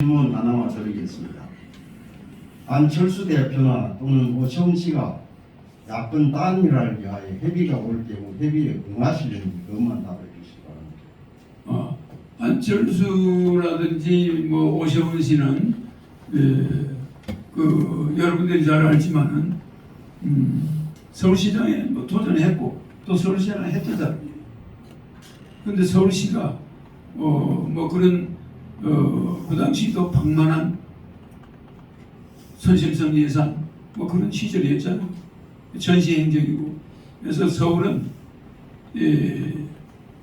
질문 하나만 드리겠습니다. 안철수 대표나 또는 오세훈 씨가 야권 단일화를 위하여 협의가 올 경우 협의에 응하시려니 그것만 답해 주시기 바랍니다. 어, 안철수라든지 뭐 오세훈 씨는 예, 그 여러분들이 잘 알지만은 음, 서울시장에 뭐 도전했고 또 서울시장을 했던 사람이에요. 근데 서울시가 어 뭐 그런 어 그 당시도 방만한 선심성 예산 뭐 그런 시절이었잖아요. 전시행정이고 그래서 서울은 예,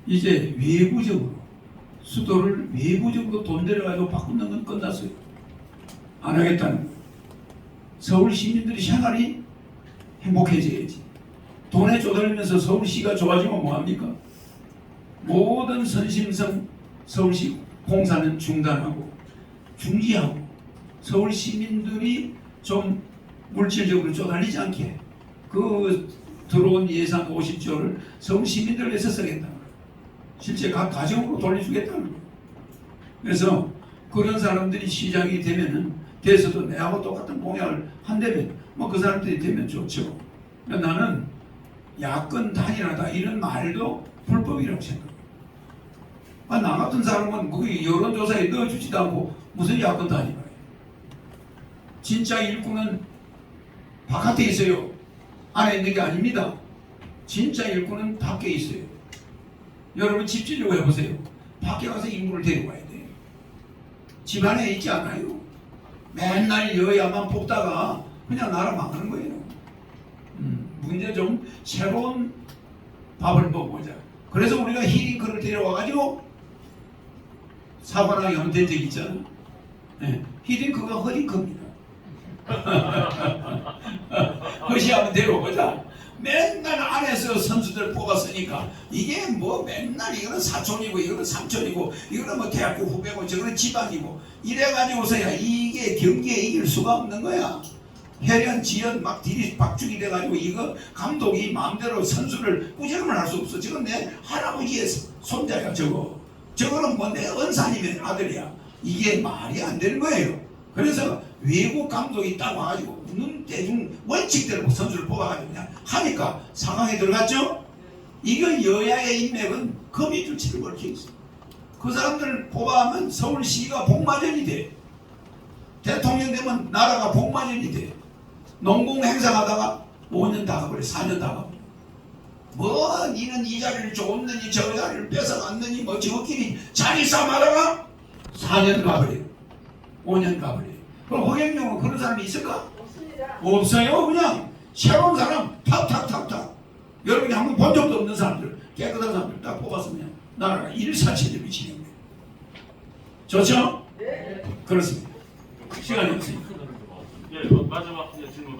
이제 외부적으로 수도를 외부적으로 돈 들여가지고 바꾸는 건 끝났어요. 안 하겠다는 거예요. 서울 시민들이 생활이 행복해져야지. 돈에 쪼들리면서 서울시가 좋아지면 뭐합니까? 모든 선심성 서울시 공사는 중단하고 중지하고 서울 시민들이 좀 물질적으로 쪼달리지 않게 그 들어온 예산 50조를 서울 시민들 위해서 쓰겠다. 실제 각 가정으로 돌려주겠다는 거예요. 그래서 그런 사람들이 시장이 되면은 돼서도 내하고 똑같은 공약을 한다면 뭐 그 사람들이 되면 좋죠. 그러니까 나는 야권 단일하다 이런 말도 불법이라고 생각해요. 아, 나 같은 사람은 거기 여론조사에 넣어주지도 않고 무슨 야권 단일화예요. 진짜 일꾼은 바깥에 있어요. 안에 있는 게 아닙니다. 진짜 일꾼은 밖에 있어요. 여러분 집주려고 해보세요. 밖에 가서 인물을 데려와야 돼요. 집 안에 있지 않아요. 맨날 여야만 뽑다가 그냥 나라 망하는 거예요. 음, 문제 좀 새로운 밥을 먹어보자. 그래서 우리가 히링크를 데려와가지고 사관왕이 연된 적 있잖아. 네, 히링크가 허링크입니다. 허시하면 데려오자. 맨날 안에서 선수들 뽑았으니까 이게 뭐 맨날 이거는 사촌이고 이거는 삼촌이고 이거는 뭐 대학교 후배고 저거는 집안이고 이래가지고서야 이게 경기에 이길 수가 없는 거야. 혜련, 지연 막 딜이 박죽이 돼가지고 이거 감독이 마음대로 선수를 꾸지람을 할 수 없어. 지금 내 할아버지의 손자야 저거. 저거는 뭐 내 은사님의 아들이야. 이게 말이 안 되는 거예요. 그래서 외국 감독이 딱 와가지고 눈 대중 원칙대로 선수를 뽑아가지고 그냥 하니까 상황에 들어갔죠. 이거 여야의 인맥은 거미줄치를 걸쳐 있어. 그 사람들 뽑아하면 서울시가 복마전이 돼. 대통령 되면 나라가 복마전이 돼. 농공 행사하다가 5년 다 가버려, 4년 다 가버려. 뭐 니는 이 자리를 줬느니 저 자리를 뺏어갔느니 뭐 저끼리 자리 싸움하다가 4년 가버려. 5년 가버려. 그럼 허경영은 그런 사람이 있을까? 없습니다. 없어요. 그냥 새로운 사람 탁탁탁탁. 여러분이 한 번 본 적도 없는 사람들, 깨끗한 사람들 딱 그냥 나라가 일사체제로 진행돼. 좋죠? 네. 그렇습니다. 시간이 없으니까. 예, 마지막 질문